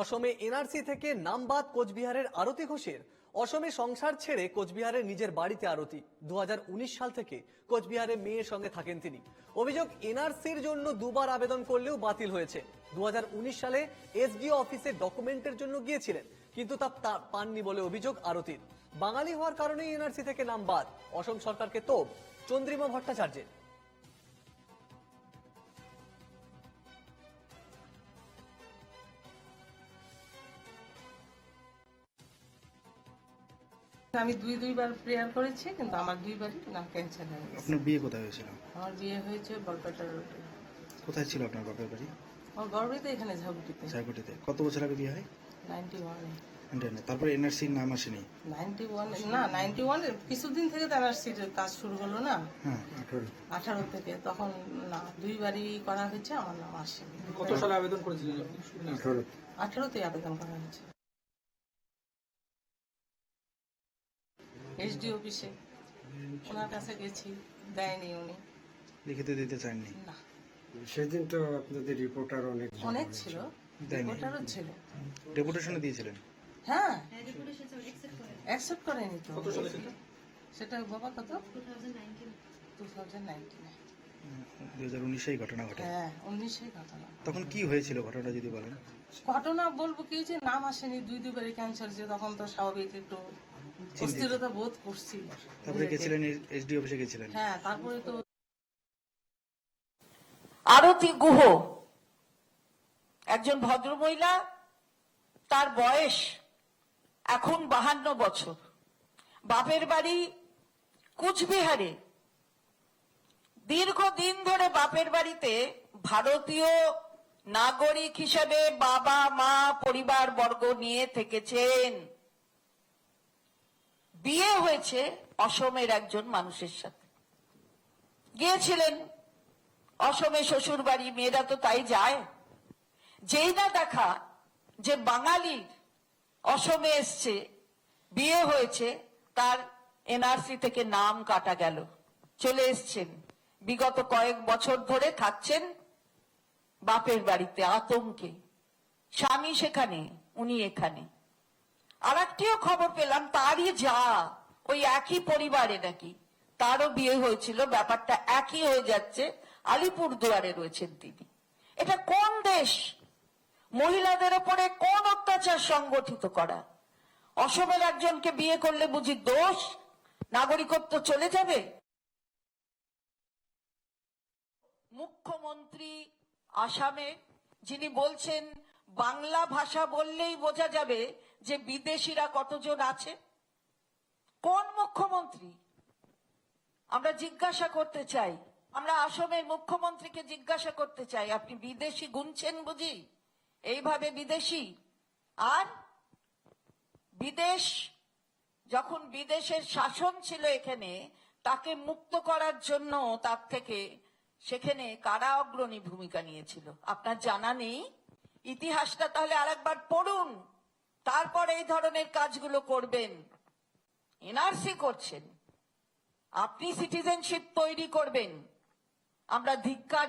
অসমে এনআরসি থেকে নাম বাদ কোচবিহারের আরতি ঘোষের। অসমে সংসার ছেড়ে কোচবিহারের নিজের বাড়িতে আরতি। দু সাল থেকে কোচবিহারে মেয়ের সঙ্গে থাকেন তিনি। অভিযোগ এনআরসির জন্য দুবার আবেদন করলেও বাতিল হয়েছে। দু হাজার উনিশ সালে এসডিও অফিসে ডকুমেন্টের জন্য গিয়েছিলেন, কিন্তু তা পাননি বলে অভিযোগ আরতির। বাঙালি হওয়ার কারণেই এনআরসি থেকে নাম বাদ অসম সরকারকে তোপ। চন্দ্রিমা ভট্টাচার্যের। আমি দুই দুইবার প্রেয়ার করেছি কিন্তু আমার দুইবারই নাম ক্যান্সেল হয়ে গেছে। আপনার বিয়ে কোথায় হয়েছিল? আমার বিয়ে হয়েছে বরপেটা রোডে। কোথায় ছিল আপনার বাপের বাড়ি? আমার গর্বিত এখানে ঝাউটিতে ঝাড়কুটিতে কত বছর আগে বিয়ে হয়? নাইনটি ওয়ানে তারপরে এনআরসির নাম আসেনি? নাইনটি ওয়ান না নাইনটি ওয়ানে কিছুদিন থেকে তার সিটের কাজ শুরু হলো না। হ্যাঁ আঠারো। থেকে তখন না দুইবারই করা হয়েছে আমার নাম আসেনি। কত সালে আবেদন করেছিলেন আঠারোতে আবেদন করা হয়েছে। এসডি অফিসে ওনার কাছে গেছি দেয়নি উনি। লিখিত দিতে চাননি? না। সেদিন তো আপনাদের রিপোর্টার অনেক অনেক ছিল। রিপোর্টারও ছিল। ডেপুটেশনে দিয়েছিলেন? হ্যাঁ। অ্যাকসেপ্ট করেনি। তো। কত সালে সেটা বাবা কত? টু থাউজেন্ড নাইনটিনে ঘটনা হ্যাঁ উনিশে তখন কি হয়েছিল ঘটনাটা যদি বলেন? ঘটনা বলব কি যে নাম আসেনি দুই দুবারই ক্যান্সার যে তখন তো স্বাভাবিক একটু অস্থিরতা বোধ করছি। তারপরে গেছিলেন এসডি অফিসে গেছিলেন। হ্যাঁ তারপরে তো আরতি গুহ। একজন ভদ্রমহিলা তার বয়স এখন বাহান্ন বছর। বাপের বাড়ি কুচবিহারে। দীর্ঘদিন ধরে বাপের বাড়িতে ভারতীয় নাগরিক হিসেবে বাবা মা পরিবার বর্গ নিয়ে থেকেছেন। বিয়ে হয়েছে অসমের একজন মানুষের সাথে। গিয়েছিলেন অসমে শ্বশুর বাড়ি মেয়েরা তো তাই যায়। যেই না দেখা যে বাঙালির অসমে এসছে, বিয়ে হয়েছে, তার এনআরসি থেকে নাম কাটা গেল। চলে এসছেন। বিগত কয়েক বছর ধরে থাকছেন বাপের বাড়িতে, আতঙ্কে। স্বামী সেখানে, উনি এখানে। আর একটিও খবর পেলাম, তারই যা। ওই একই পরিবারে নাকি। তারও বিয়ে হয়েছিল, ব্যাপারটা একই হয়ে যাচ্ছে। আলিপুর দুয়ারে রয়েছেন তিনি। এটা কোন দেশ? মহিলাদের ওপরে কোন অত্যাচার সংগঠিত করা? অসমের একজনকে বিয়ে করলে বুঝি দোষ? নাগরিকত্ব চলে যাবে? মুখ্যমন্ত্রী আসামে যিনি বলছেন বাংলা ভাষা বললেই বোঝা যাবে যে বিদেশিরা কতজন আছে। কোন মুখ্যমন্ত্রী? আমরা জিজ্ঞাসা করতে চাই। আমরা আসামের মুখ্যমন্ত্রীকে জিজ্ঞাসা করতে চাই। আপনি বিদেশি গুনছেন বুঝি? এইভাবে বিদেশি? আর বিদেশ, যখন বিদেশের শাসন ছিল এখানে, তাকে মুক্ত করার জন্য তার থেকে সেখানে কারা অগ্রণী ভূমিকা নিয়েছিল? আপনার জানা নেই? ইতিহাসটা তাহলে আরেকবার পড়ুন। তারপর এই ধরনের কাজগুলো করবেন। এনআরসি করছেন। আপনি সিটিজেনশিপ তৈরি করবেন। আমরা ধিক্কার